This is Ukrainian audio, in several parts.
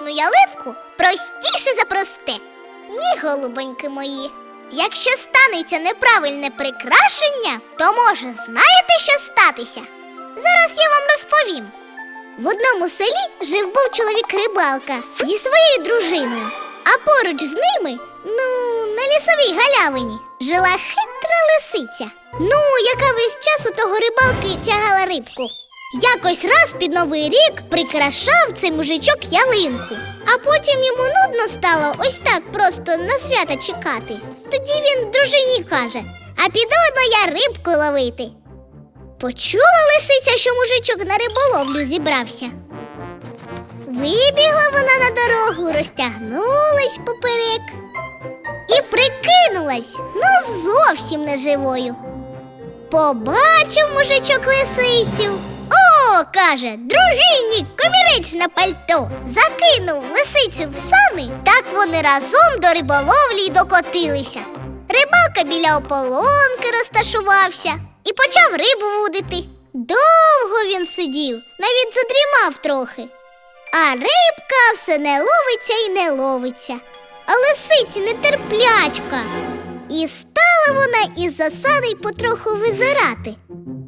новорічну ялинку простіше за просте. Ні, голубоньки мої. Якщо станеться неправильне прикрашення, то може знаєте, що статися? Зараз я вам розповім. В одному селі жив був чоловік рибалка зі своєю дружиною, а поруч з ними, ну, на лісовій галявині, жила хитра лисиця. Ну, яка весь час у того рибалки тягала рибку. Якось раз під новий рік прикрашав цей мужичок ялинку, а потім йому нудно стало ось так просто на свята чекати. Тоді він дружині каже: А піду ну я рибку ловити. Почула лисиця, що мужичок на риболовлю зібрався. Вибігла вона на дорогу, розтягнулась поперек і прикинулась, ну зовсім не живою. Побачив мужичок лисицю. О, каже, дружині, коміричне пальто. Закинув лисицю в сани, так вони разом до риболовлі й докотилися. Рибалка біля ополонки розташувався і почав рибу вудити. Довго він сидів, навіть задрімав трохи. А рибка все не ловиться і не ловиться. А лисиці нетерплячка. І стала вона із засади потроху визирати.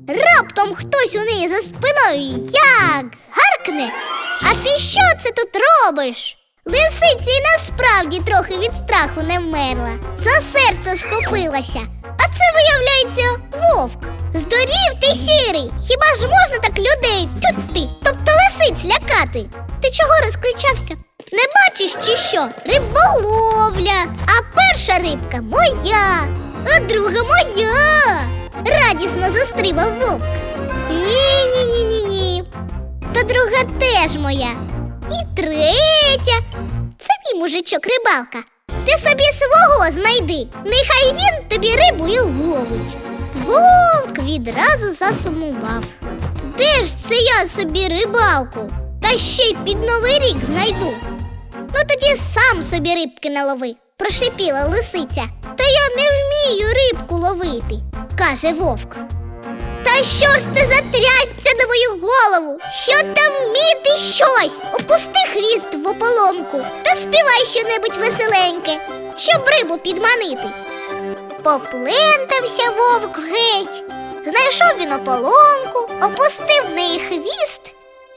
Раптом хтось у неї за спиною як гаркне. А ти що це тут робиш? Лисиця і насправді трохи від страху не вмерла, за серце схопилася. А це виявляється вовк. Здорів ти сірий. Хіба ж можна так людей тюти, тобто лисиць лякати? Ти чого розкричався? Не бачиш чи що? Риболовля, а перша рибка моя, а друга моя. Радісно застрибав вовк. Ні, ні, ні, ні, ні. Та друга теж моя. І третя. Це мій мужичок рибалка. Ти собі свого знайди. Нехай він тобі рибу і ловить. Вовк відразу засумував. Де ж це я собі рибалку? Та ще й під новий рік знайду. Ну тоді сам собі рибки налови, прошипіла лисиця. Та я не вмію рибку ловити, каже вовк. Та що ж це за трясця на мою голову? Що там вміти щось? Опусти хвіст в ополонку та співай щонебудь веселеньке, щоб рибу підманити. Поплентався вовк геть. Знайшов він ополонку, опустив в неї хвіст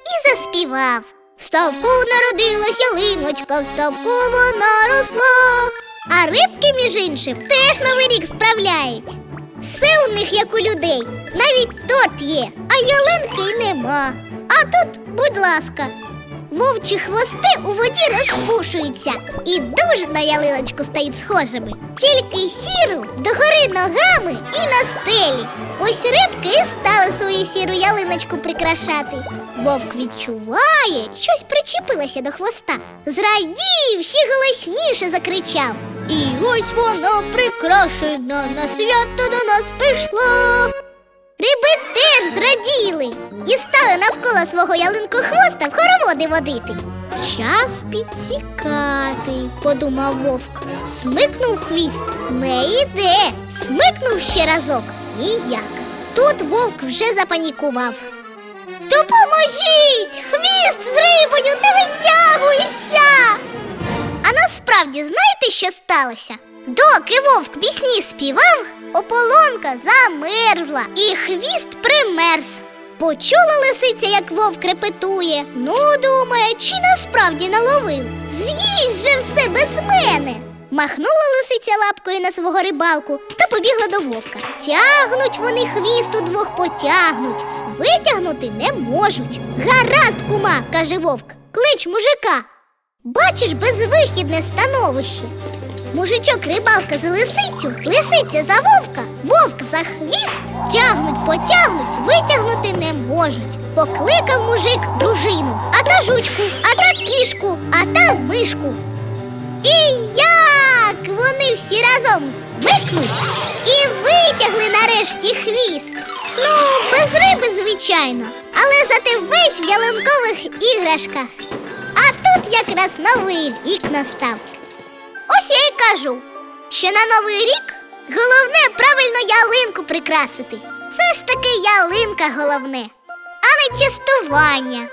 і заспівав. В ставку народилась ялиночка, в ставку вона росла. А рибки, між іншим, теж новий рік справляють. Все у як у людей, навіть торт є, а ялинки й нема. А тут, будь ласка, вовчі хвости у воді розпушуються і дуже на ялиночку стають схожими. Тільки сіру догори ногами і на стелі. Ось рибки і стали свою сіру ялиночку прикрашати. Вовк відчуває, щось причепилося до хвоста. Зрадів, ще голосніше закричав. І ось вона прикрашена на свято до нас прийшла. Риби теж зраділи і стали навколо свого ялинкохвоста в хороводи водити. Час підсікати, подумав вовк. Смикнув хвіст, не йде. Смикнув ще разок. Ніяк. Тут вовк вже запанікував. Допоможіть! Хвіст з рибою не витягується. А насправді знаєте, що сталося? Доки вовк пісні співав, ополонка замерзла і хвіст примерз. Почула лисиця, як вовк репетує. Ну, думає, чи насправді наловив. З'їсть же все без мене. Махнула лисиця лапкою на свого рибалку та побігла до вовка. Тягнуть вони хвіст удвох потягнуть, витягнути не можуть. Гаразд, кума, каже вовк, клич мужика. Бачиш безвихідне становище. Мужичок рибалка за лисицю, лисиця за вовка, вовк за хвіст, тягнуть, потягнуть, витягнути не можуть. Покликав мужик дружину, а та жучку, а та кішку, а та мишку. І як вони всі разом смикнуть і витягли нарешті хвіст. Ну, без риби, звичайно, але зате весь в ялинкових іграшках. Тут якраз новий рік настав. Ось я й кажу, що на новий рік головне правильно ялинку прикрасити. Все ж таки ялинка головне, а не частування.